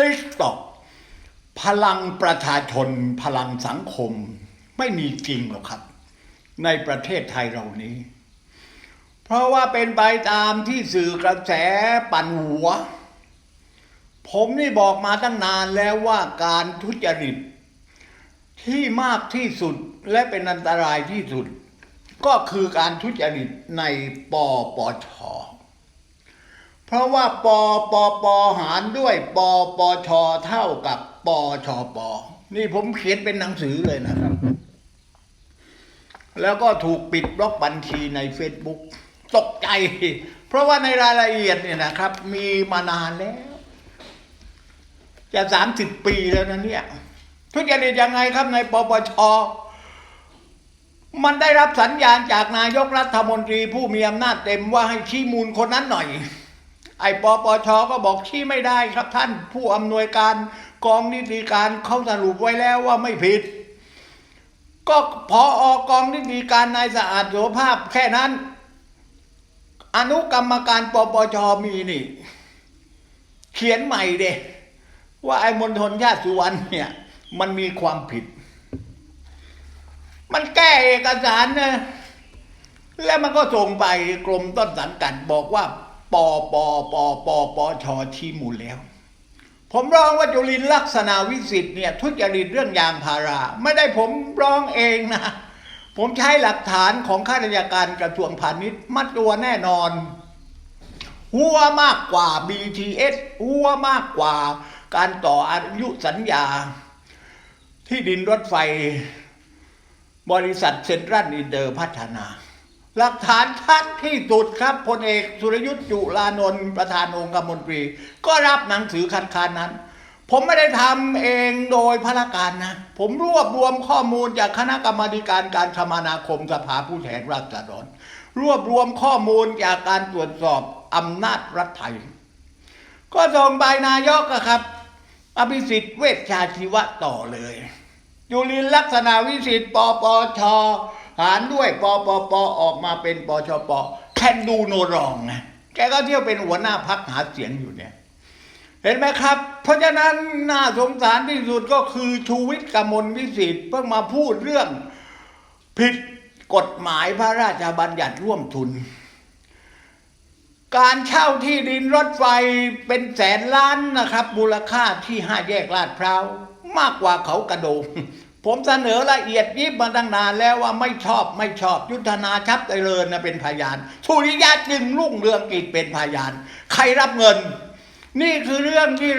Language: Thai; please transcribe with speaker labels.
Speaker 1: ติ๊กตอกพลังประชาชนพลังสังคมไม่มีจริงหรอกครับ ในประเทศไทยเรานี้ เพราะว่าเป็นไปตามที่สื่อกระแสปั่นหัว ผมนี่บอกมาตั้งนานแล้วว่าการทุจริตที่มากที่สุดและเป็นอันตรายที่สุด ก็คือการทุจริตในปปช เพราะว่าปปปหารด้วยปปชเท่ากับปชปนี่ผมเขียนเป็นหนังสือเลยนะครับ แล้วก็ถูกปิดบล็อกบัญชีใน Facebook ตกใจ เพราะว่าในรายละเอียดเนี่ยนะครับ มีมานานแล้ว จะสามสิบปีแล้วนะเนี่ยทุจริตยังไงครับในปปชมันได้รับสัญญาณจากนายกรัฐมนตรีผู้มีอำนาจเต็มว่าให้ชี้มูลคนนั้นหน่อย ไอ้ปปชก็บอกชี้ไม่ได้ครับท่านผู้อำนวยการกองนิติการเขาสรุปไว้แล้วว่าไม่ผิด ก็พออกองนิติการนายสะอาดโสภาพแค่นั้น อนุกรรมการปปชมีนี่ เขียนใหม่เดว่าไอ้มณฑลชาติสุวรรณเนี่ย มันมีความผิด มันแก้เอกสารนะแล้วมันก็ส่งไปกรมต้นสังกัดบอกว่า ปปปปปชชี้มูลแล้ว ผมร้องว่าจุลินลักษณะวิสิทธิ์เนี่ยทุจริตเรื่องยางพารา ไม่ได้ผมร้องเองนะ ผมใช้หลักฐานของข้าราชการกระทรวงพาณิชย์มัดตัวแน่นอน หัวมากกว่า BTS หัวมากกว่าการต่ออายุสัญญา ที่ดินรถไฟ บริษัทเซ็นทรัลอินเตอร์พัฒนา หลักฐานชัดที่สุดครับพลเอกสุรยุทธ์จุลานนท์ประธานองค์กมนตรี ก็รับหนังสือคัดค้านนั้น ผมไม่ได้ทำเองโดยพระการนะ ผมรวบรวมข้อมูลจากคณะกรรมการการคมนาคมสภาผู้แทนราษฎรรวบรวมข้อมูลจากการตรวจสอบอำนาจรัฐไทย ก็ส่งใบนายกอะครับอภิสิทธิ์เวชชาชีวะต่อเลย จุลินลักษณะวิสิทธิ์ปปช หารด้วยปปปออกมาเป็นปชปแคนดูโนรองไงแกก็เที่ยวเป็นหัวหน้าพักหาเสียงอยู่เนี่ย เห็นไหมครับ เพราะฉะนั้นน่าสงสารที่สุดก็คือชูวิทย์กมลวิสิทธิ์เพิ่งมาพูดเรื่องผิดกฎหมายพระราชบัญญัติร่วมทุน การเช่าที่ดินรถไฟเป็นแสนล้านนะครับ มูลค่าที่ห้าแยกลาดพร้าวมากกว่าเขากระโดง ผมเสนอละเอียดยิบมาตั้งนานแล้วว่าไม่ชอบไม่ชอบยุทธนาชับเจริญนะเป็นพยานสุริยะจึงรุ่งเรืองกิจเป็นพยาน ใครรับเงิน นี่คือเรื่องที่เรา